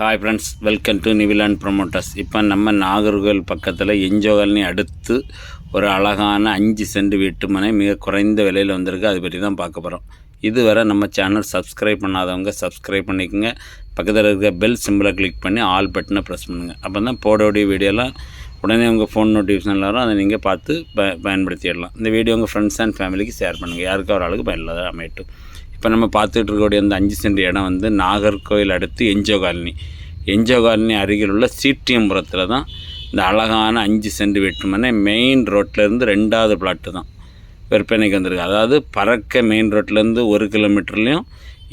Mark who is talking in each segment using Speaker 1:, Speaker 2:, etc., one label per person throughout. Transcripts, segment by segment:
Speaker 1: Hi friends welcome to Nivilan promoters இப்போ நம்ம நாகர்கோவில் பக்கத்தில் எஞ்சோகல்னி அடுத்து ஒரு அழகான அஞ்சு சென்ட் வீட்டு மனை மிக குறைந்த விலையில் வந்திருக்கு. அதை பற்றி தான் பார்க்க போகிறோம் இதுவரை நம்ம சேனல் சப்ஸ்கிரைப் பண்ணாதவங்க சப்ஸ்கிரைப் பண்ணிக்கோங்க. பக்கத்தில் இருக்க பெல் சிம்பிளை கிளிக் பண்ணி ஆல் பட்டனை ப்ரெஸ் பண்ணுங்கள் அப்போ தான் போடக்கூடிய வீடியோலாம் உடனே உங்கள் ஃபோன் நோட்டிஃபிகேஷன் வரும். அதை நீங்கள் பார்த்து ப பயன்படுத்திடலாம். இந்த வீடியோ உங்கள் ஃப்ரெண்ட்ஸ் அண்ட் ஃபேமிலிக்கு ஷேர் பண்ணுங்கள் யாருக்கா ஒரு ஆளுக்கு பயனுள்ளதாக அமையட்டும். இப்போ நம்ம பார்த்துட்டு இருக்கக்கூடிய அந்த அஞ்சு சென்ட் இடம் வந்து நாகர்கோவில் அடுத்து என்ஜோ காலனி. என்ஜோ காலனி அருகில் உள்ள சீட்டியம்புரத்தில் தான் இந்த அழகான அஞ்சு சென்ட் வீட்டுமனை மெயின் ரோட்டிலேருந்து ரெண்டாவது பிளாட்டு தான் விற்பனைக்கு வந்திருக்கு. அதாவது பறக்க மெயின் ரோட்லேருந்து ஒரு கிலோமீட்டர்லேயும்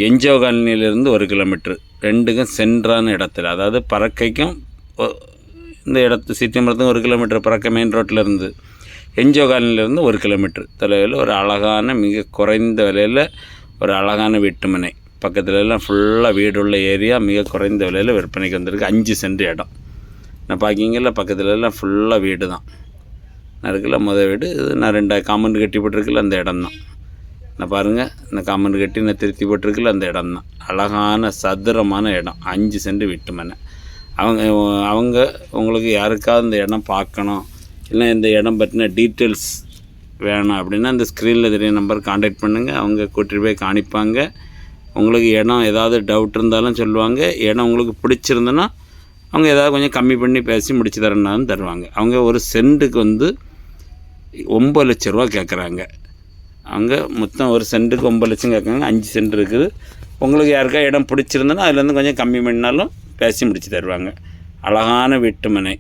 Speaker 1: என்ஜோ காலனியிலேருந்து ஒரு கிலோமீட்ரு ரெண்டுக்கும் சென்றான இடத்துல. அதாவது பறக்கைக்கும் இந்த இடத்து சீத்தியம்பரத்துக்கும் ஒரு கிலோமீட்டர் பறக்க மெயின் ரோட்டிலேருந்து என்ஜோ காலனிலேருந்து ஒரு கிலோமீட்டர் தொலைவில் ஒரு அழகான மிக குறைந்த விலையில் ஒரு அழகான வீட்டுமனை. பக்கத்துல எல்லாம் ஃபுல்லாக வீடு உள்ள ஏரியா மிக குறைந்த விலையில் விற்பனைக்கு வந்திருக்கு. அஞ்சு சென்ட் இடம். நான் பார்க்கிங்கல்ல பக்கத்துல எல்லாம் ஃபுல்லாக வீடு தான் நான் இருக்குல்ல முதல் வீடு. இது நான் ரெண்டு காம்பவுண்டு கட்டி போட்டிருக்குல்ல அந்த இடம் தான் நான் பாருங்கள் இந்த காம்பவுண்டு கட்டி நான் திருத்தி போட்டிருக்குல்ல அந்த இடம் தான் அழகான சதுரமான இடம். அஞ்சு சென்ட் வீட்டு மனை அவங்க அவங்க உங்களுக்கு யாருக்காவது இந்த இடம் பார்க்கணும் இல்லை இந்த இடம் பற்றின டீட்டெயில்ஸ் வேணும் அப்படின்னா அந்த ஸ்க்ரீனில் தெரிய நம்பர் காண்டாக்ட் பண்ணுங்கள் அவங்க கூட்டிகிட்டு போய் காணிப்பாங்க. உங்களுக்கு இடம் ஏதாவது டவுட் இருந்தாலும் சொல்லுவாங்க. இடம் உங்களுக்கு பிடிச்சிருந்துன்னா அவங்க ஏதாவது கொஞ்சம் கம்மி பண்ணி பேசி முடிச்சு தரேன்னாலும் தருவாங்க. அவங்க ஒரு சென்ட்டுக்கு வந்து ஒம்பது லட்ச ரூபா கேட்குறாங்க அவங்க மொத்தம் ஒரு சென்ட்டுக்கு ஒம்பது லட்சம் கேட்குறாங்க அஞ்சு சென்ட் இருக்குது. உங்களுக்கு யாருக்கா இடம் பிடிச்சிருந்தனா அதுலேருந்து கொஞ்சம் கம்மி பண்ணாலும் பேசி முடிச்சு தருவாங்க. அழகான வீட்டு மனை.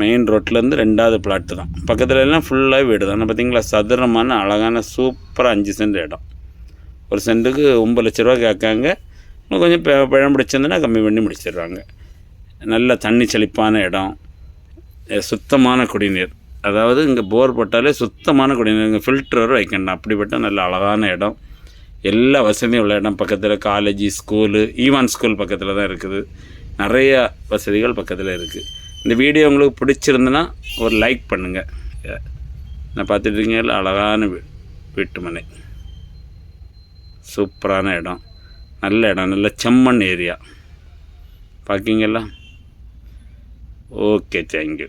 Speaker 1: மெயின் ரோட்லேருந்து ரெண்டாவது பிளாட்டு தான். பக்கத்துல எல்லாம் ஃபுல்லாக வீடு தான். பார்த்தீங்களா சதுரமான அழகான சூப்பராக அஞ்சு சென்ட் இடம். ஒரு சென்ட்டுக்கு ஒம்பது லட்ச ரூபா கேட்காங்க. இன்னும் கொஞ்சம் பழம் பிடிச்சிருந்தனா கம்மி பண்ணி முடிச்சிடுறாங்க. நல்ல தண்ணி செழிப்பான இடம். சுத்தமான குடிநீர். அதாவது இங்கே போர் போட்டாலே சுத்தமான குடிநீர். இங்கே ஃபில்டர் வைக்கணும். அப்படிப்பட்ட நல்ல அழகான இடம். எல்லா வசதியும் உள்ள இடம். பக்கத்தில் காலேஜ் ஸ்கூலு ஈவான் ஸ்கூல் பக்கத்தில் தான் இருக்குது. நிறைய வசதிகள் பக்கத்தில் இருக்குது இந்த வீடியோ உங்களுக்கு பிடிச்சிருந்துன்னா ஒரு லைக் பண்ணுங்கள் நான் பார்த்துட்டு இருக்கீங்கல்ல அழகான வீ வீட்டுமனை. சூப்பரான இடம். நல்ல இடம். நல்ல செம்மண் ஏரியா. பார்க்கிங்களா? Okay thank you